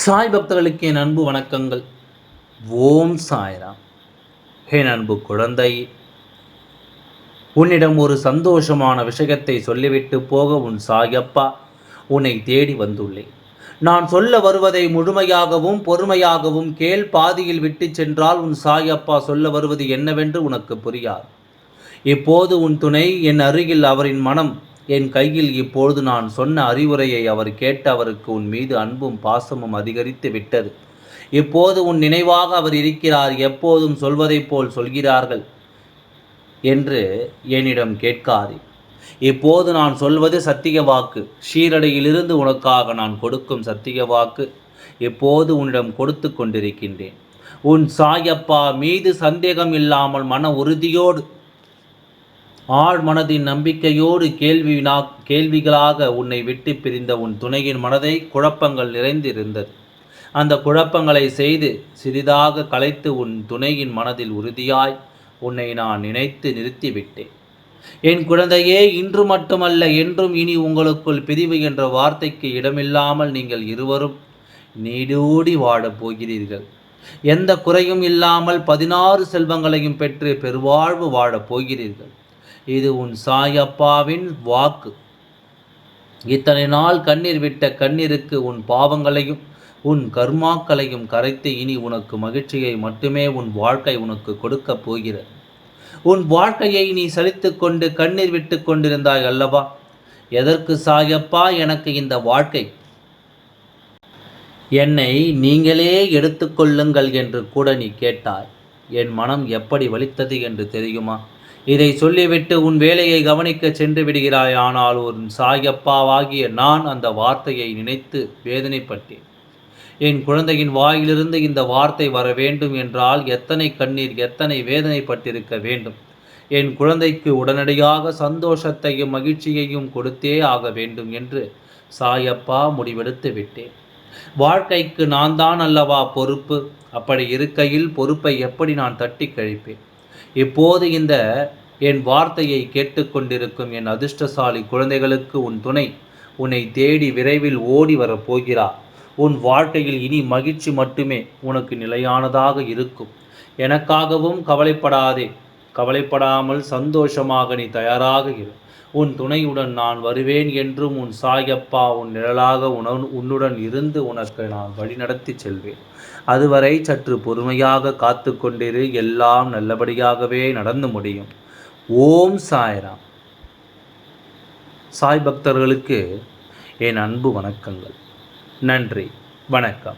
சாய் பக்தர்களுக்கு என் அன்பு வணக்கங்கள். ஓம் சாய்ராம். என் அன்பு குழந்தை. உன்னிடம் ஒரு சந்தோஷமான விஷயத்தை சொல்லிவிட்டு போக உன் சாயப்பா உன்னை தேடி வந்துள்ளேன். நான் சொல்ல வருவதை முழுமையாகவும் பொறுமையாகவும் கேள் பாதியில் விட்டு சென்றால் உன் சாயப்பா சொல்ல வருவது என்னவென்று உனக்கு புரியாது. இப்போது உன் துணை என் அருகில் அவரின் மனம் என் கையில் இப்பொழுது நான் சொன்ன அறிவுரையை அவர் கேட்டு அவருக்கு உன் மீது அன்பும் பாசமும் அதிகரித்து விட்டது. இப்போது உன் நினைவாக அவர் இருக்கிறார் எப்போதும் சொல்வதைப் போல் சொல்கிறார்கள் என்று என்னிடம் கேட்காதே. இப்போது நான் சொல்வது சத்திய வாக்கு. ஷீரடையிலிருந்து உனக்காக நான் கொடுக்கும் சத்திய வாக்கு. இப்போது உன்னிடம் கொடுத்து கொண்டிருக்கின்றேன். உன் சாயப்பா மீது சந்தேகம் இல்லாமல் மன உறுதியோடு ஆழ் மனதின் நம்பிக்கையோடு கேள்வினா கேள்விகளாக உன்னை விட்டு பிரிந்த உன் துணையின் மனதை குழப்பங்கள் நிறைந்திருந்தது. அந்த குழப்பங்களை செய்து சிறிதாக கலைத்து உன் துணையின் மனதில் உறுதியாய் உன்னை நான் நினைத்து நிறுத்திவிட்டேன். என் குழந்தையே இன்று மட்டுமல்ல என்றும் இனி உங்களுக்குள் பிரிவு என்ற வார்த்தைக்கு இடமில்லாமல் நீங்கள் இருவரும் நீடூடி வாழப் போகிறீர்கள். எந்த குறையும் இல்லாமல் பதினாறு செல்வங்களையும் பெற்று பெருவாழ்வு வாழப் போகிறீர்கள். இது உன் சாயப்பாவின் வாக்கு. இத்தனை நாள் கண்ணீர் விட்ட கண்ணீருக்கு உன் பாவங்களையும் உன் கர்மாக்களையும் கரைத்து இனி உனக்கு மகிழ்ச்சியை மட்டுமே உன் வாழ்க்கை உனக்கு கொடுக்கப் போகிறது. உன் வாழ்க்கையை நீ சலித்து கொண்டு கண்ணீர் விட்டு கொண்டிருந்தாய் அல்லவா? எதற்கு சாயப்பா எனக்கு இந்த வாழ்க்கை? என்னை நீங்களே எடுத்துக்கொள்ளுங்கள் என்று கூட நீ கேட்டாய். என் மனம் எப்படி வலித்தது என்று தெரியுமா? இதை சொல்லிவிட்டு உன் வேலையை கவனிக்க சென்று விடுகிறாய். ஆனால் ஒரு சாயப்பாவாகிய நான் அந்த வார்த்தையை நினைத்து வேதனைப்பட்டேன். என் குழந்தையின் வாயிலிருந்து இந்த வார்த்தை வர வேண்டும் என்றால் எத்தனை கண்ணீர் எத்தனை வேதனைப்பட்டிருக்க வேண்டும். என் குழந்தைக்கு உடனடியாக சந்தோஷத்தையும் மகிழ்ச்சியையும் கொடுத்தே ஆக வேண்டும் என்று சாயப்பா முடிவெடுத்து விட்டேன். வாழ்க்கைக்கு நான் தான் அல்லவா பொறுப்பு? அப்படி இருக்கையில் பொறுப்பை எப்படி நான் தட்டி கழிப்பேன்? இப்போது இந்த என் வார்த்தையை கேட்டுக்கொண்டிருக்கும் என் அதிர்ஷ்டசாலி குழந்தைகளுக்கு உன் துணை உன்னை தேடி விரைவில் ஓடி வரப்போகிறார் உன் வாழ்க்கையில் இனி மகிழ்ச்சி மட்டுமே உனக்கு நிலையானதாக இருக்கும். எனக்காகவும் கவலைப்படாதே. கவலைப்படாமல் சந்தோஷமாக நீ தயாராக இரு. உன் துணையுடன் நான் வருவேன் என்றும் உன் சாயப்பா உன் நிழலாக உணவு உன்னுடன் இருந்து உனக்கு நான் வழிநடத்தி செல்வேன். அதுவரை சற்று பொறுமையாக காத்து கொண்டிரு எல்லாம் நல்லபடியாகவே நடந்து முடியும். ஓம் சாய்ராம். சாய் பக்தர்களுக்கு என் அன்பு வணக்கங்கள். நன்றி. வணக்கம்.